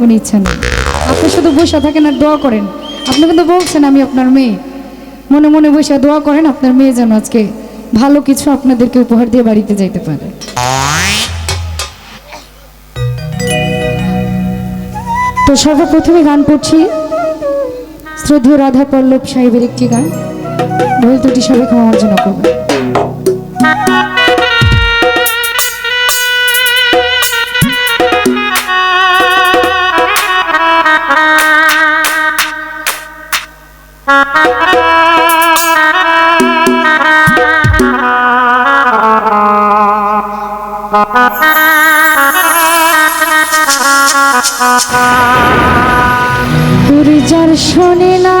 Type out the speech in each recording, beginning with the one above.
কোনো ইচ্ছা নেই। আপনি শুধু বসে থাকেন আর দোয়া করেন। আপনি কিন্তু বলছেন আমি আপনার মেয়ে। মনে মনে বসে দোয়া করেন, আপনার মেয়ে যেন আজকে ভালো কিছু আপনাদেরকে উপহার দিয়ে বাড়িতে যাইতে পারে। তো সর্বপ্রথমে গান করছি। শ্রদ্ধেয় রাধা পল্লব সাহেবের একটি গান। ভুল ত্রুটি সবাই ক্ষমা অর্জনা করবে। শোনে না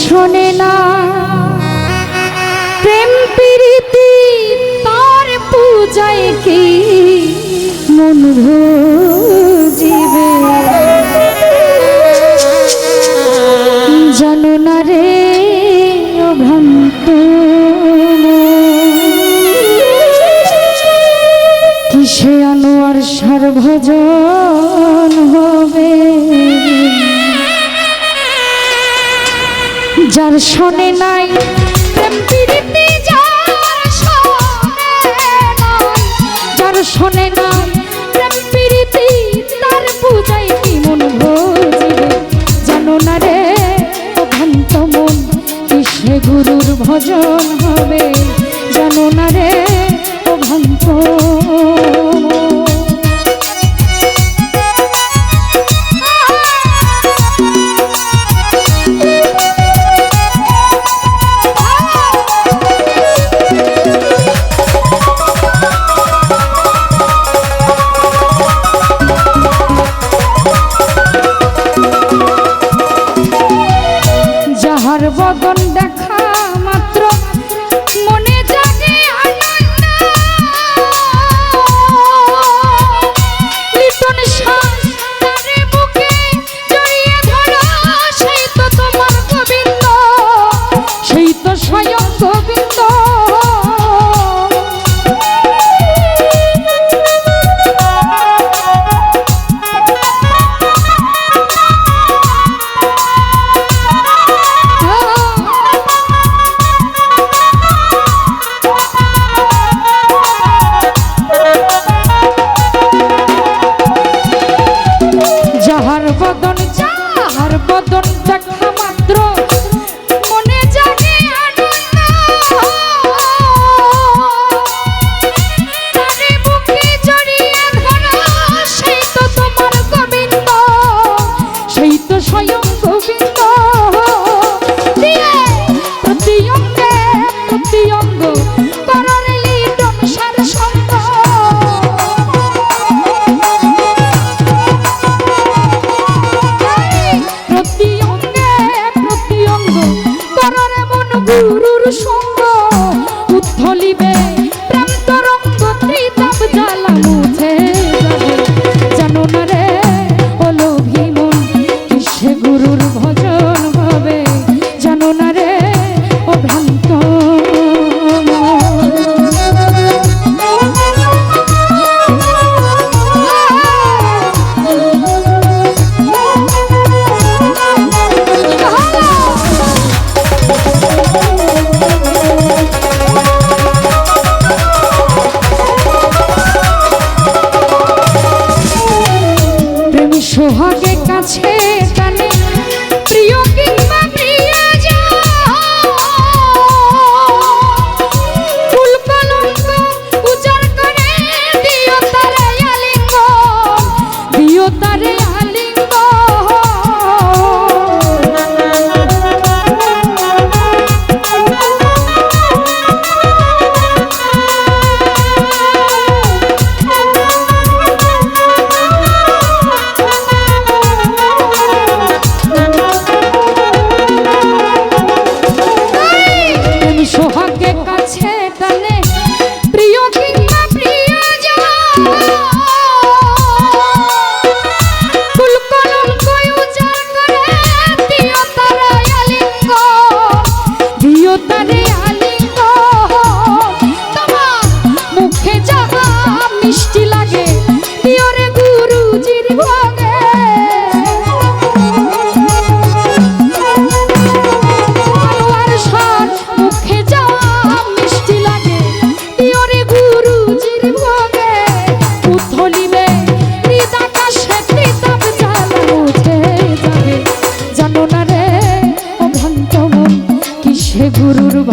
শোনে না প্রেম প্রীতি তার পূজায় কি মন ভুজিবে যার শোনে নাই যার শোনে নাই, যার শোনে নাই পূজায় কি মন ভজিবে রে, অভ্রান্ত মন, কিসে গুরুর ভজন হবে? জানো না রে, অভ্রান্ত প্রেম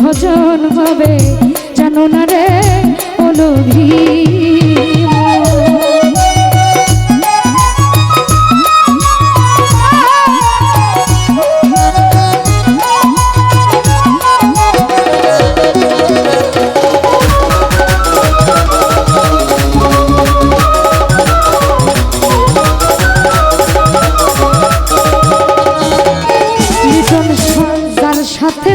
ভজন হবে জানো না রে অলভী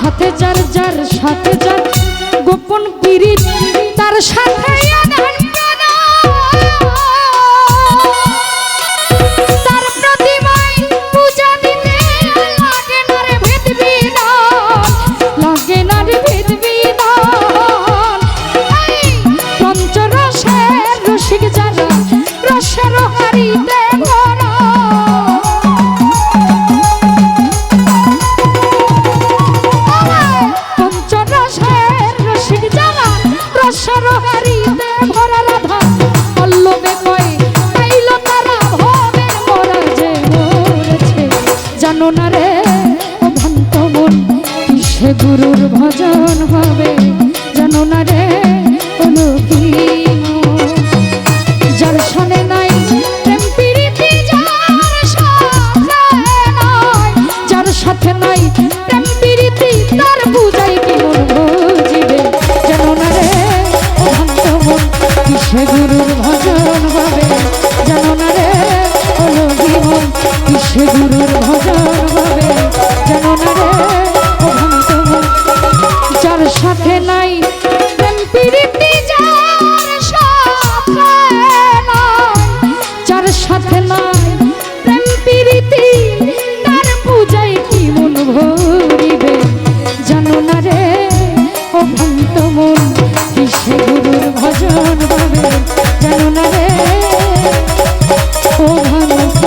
সাথে যার যার সাথে যার। গোপন পিড়ি তার সাথে সে গুরুর ভজন হবে। জানো না রে অনুকী রে? অভন্ত মন কিসে গুরুর ভজন ভাবে জানো না রে? অভন্ত